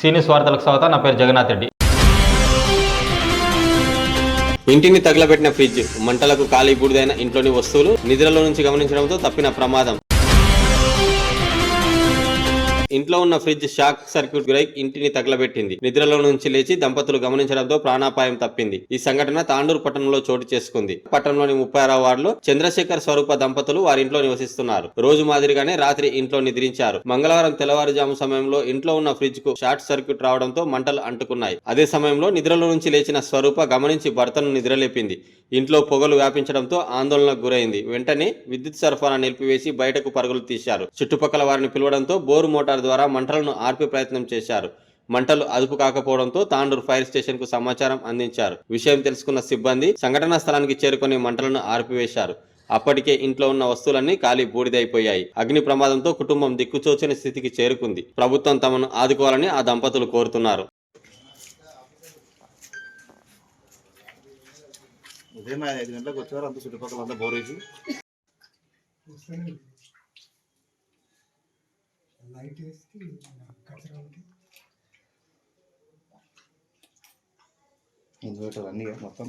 సీనియస్ వార్తలకు స్వాగతం నా పేరు జగన్నాథ్ రెడ్డి. ఇంటిని తగలబెట్టిన ఫ్రిడ్జ్ మంటలకు ఖాళీ బూడిదైన ఇంట్లోని వస్తువులు నిద్రలో నుంచి గమనించడంతో తప్పిన ప్రమాదం. ఇంట్లో ఉన్న ఫ్రిడ్జ్ షాక్ సర్క్యూట్ గురై ఇంటిని తగలబెట్టింది. నిద్రలో నుంచి లేచి దంపతులు గమనించడంతో ప్రాణాపాయం తప్పింది. ఈ సంఘటన తాండూరు పట్టణంలో చోటు చేసుకుంది. పట్టణంలోని ముప్పై ఆరో వార్డులో చంద్రశేఖర్ స్వరూప దంపతులు వారి ఇంట్లో నివసిస్తున్నారు. రోజు మాదిరిగానే రాత్రి ఇంట్లో నిద్రించారు. మంగళవారం తెల్లవారుజాము సమయంలో ఇంట్లో ఉన్న ఫ్రిడ్జ్కు షార్ట్ సర్క్యూట్ రావడంతో మంటలు అంటుకున్నాయి. అదే సమయంలో నిద్రలో నుంచి లేచిన స్వరూప గమనించి భర్తను నిద్రలేపింది. ఇంట్లో పొగలు వ్యాపించడంతో ఆందోళనకు గురైంది. వెంటనే విద్యుత్ సరఫరా నిలిపివేసి బయటకు పరుగులు తీశారు. చుట్టుపక్కల వారిని పిలవడంతో బోరు మోటార్ ద్వారా మంటలను ఆర్పే ప్రయత్నం చేశారు. మంటలు అదుపు కాకపోవడంతో తాండూరు ఫైర్ స్టేషన్కు సమాచారం అందించారు. విషయం తెలుసుకున్న సిబ్బంది సంఘటనా స్థలానికి చేరుకుని మంటలను ఆర్పివేశారు. అప్పటికే ఇంట్లో ఉన్న వస్తువులన్నీ ఖాళీ బూడిదైపోయాయి. అగ్ని ప్రమాదంతో కుటుంబం దిక్కుచోచని స్థితికి చేరుకుంది. ప్రభుత్వం తమను ఆదుకోవాలని ఆ దంపతులు కోరుతున్నారు. ఉదయం ఐదు గంటలకు వచ్చారు అంత చుట్టుపక్కల అంతా బోర్ లైట్ వేసి కచ్చరా ఉంటే ఇన్వర్టర్ అన్ని మొత్తం.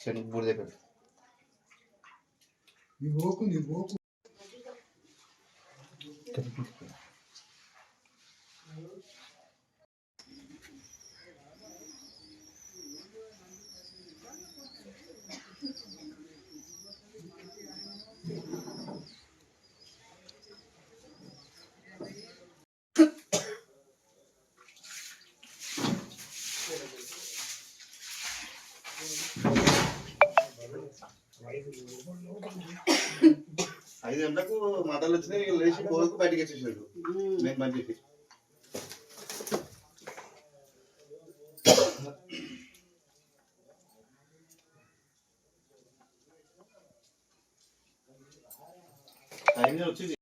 చెడు బూడిద పెట్టు నీ ఓకు నీ ఓకు ఐదు గంటలకు మాటలు వచ్చినాయి లేచి బోర్కు బయటకు వచ్చేసాడు నేను పని చెప్పి. ఐదు వచ్చింది.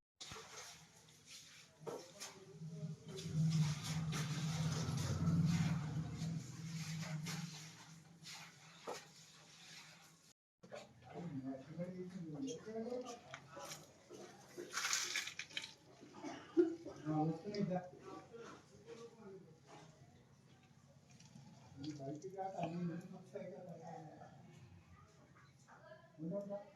Thank you.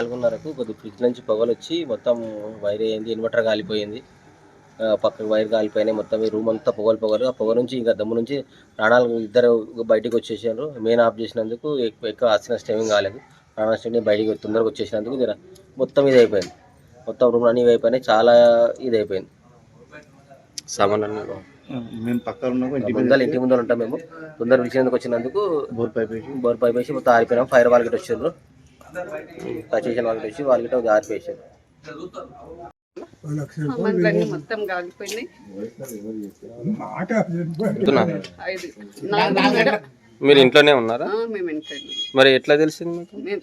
నాలుగున్నరకు కొద్ది ఫ్రిడ్జ్ నుంచి పొగలు వచ్చి మొత్తం వైర్ అయింది ఇన్వర్టర్ కాలిపోయింది. ఆ, పక్కకు వైర్ కాలిపోయినాయి మొత్తం ఈ రూమ్ అంతా పొగలు పొగలు. ఆ పొగ నుంచి ఇంకా దమ్ము నుంచి ప్రాణాలు ఇద్దరు బయటికి వచ్చేసారు మెయిన్ ఆఫ్ చేసినందుకు ఎక్కువ ఎక్కువ ఆస్తి నష్టం ఏం కాలేదు ప్రాణ నష్టం బయటికి తొందరగా వచ్చేసినందుకు మొత్తం ఇది అయిపోయింది. మొత్తం రూమ్ అన్నీ అయిపోయినాయి చాలా ఇది అయిపోయింది. సామాన్లు మేము పక్కన ఉన్నాము ఇంటి ముందర ఇంటి ముందర ఉంటాం మేము. తొందర పిలిచినందుకు వచ్చినందుకు బోర్ పైప్ వేసి బోర్ పైప్ వేసి మొత్తం ఆరిపోయినాం. ఫైర్ వాళ్ళకి వచ్చారు కచేషన్ వాళ్ళకి వచ్చి ఒక లక్ష సామాన్లన్నీ మొత్తం కాలిపోయినాయి మీరు ఇంట్లోనే ఉన్నారా? మేము ఇంట్లోనే మరి ఎట్లా తెలిసింది మేము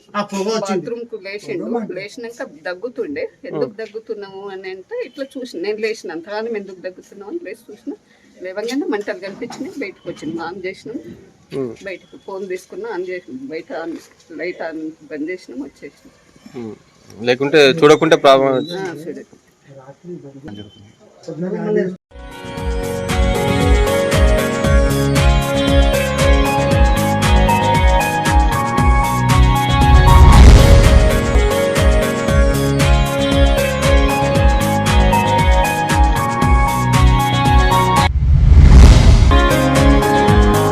బాత్రూమ్కు లేచిండు. లేచినాక దగ్గుతుండే. ఎందుకు దగ్గుతున్నాము అని అంటే ఇట్లా చూసిన నేను లేచిన అంతగానం ఎందుకు దగ్గుతున్నాము అని లేచి చూసిన. లేవగానే మంటలు కనిపించినాయి. బయటకు వచ్చింది. ఆన్ చేసినాం. బయటకు ఫోన్ తీసుకున్నా ఆన్ చేసి బయట లైట్ ఆన్ బంద్ చేసినాం వచ్చేసినాం. లేకుంటే చూడకుంటే ప్రాబ్లం సరే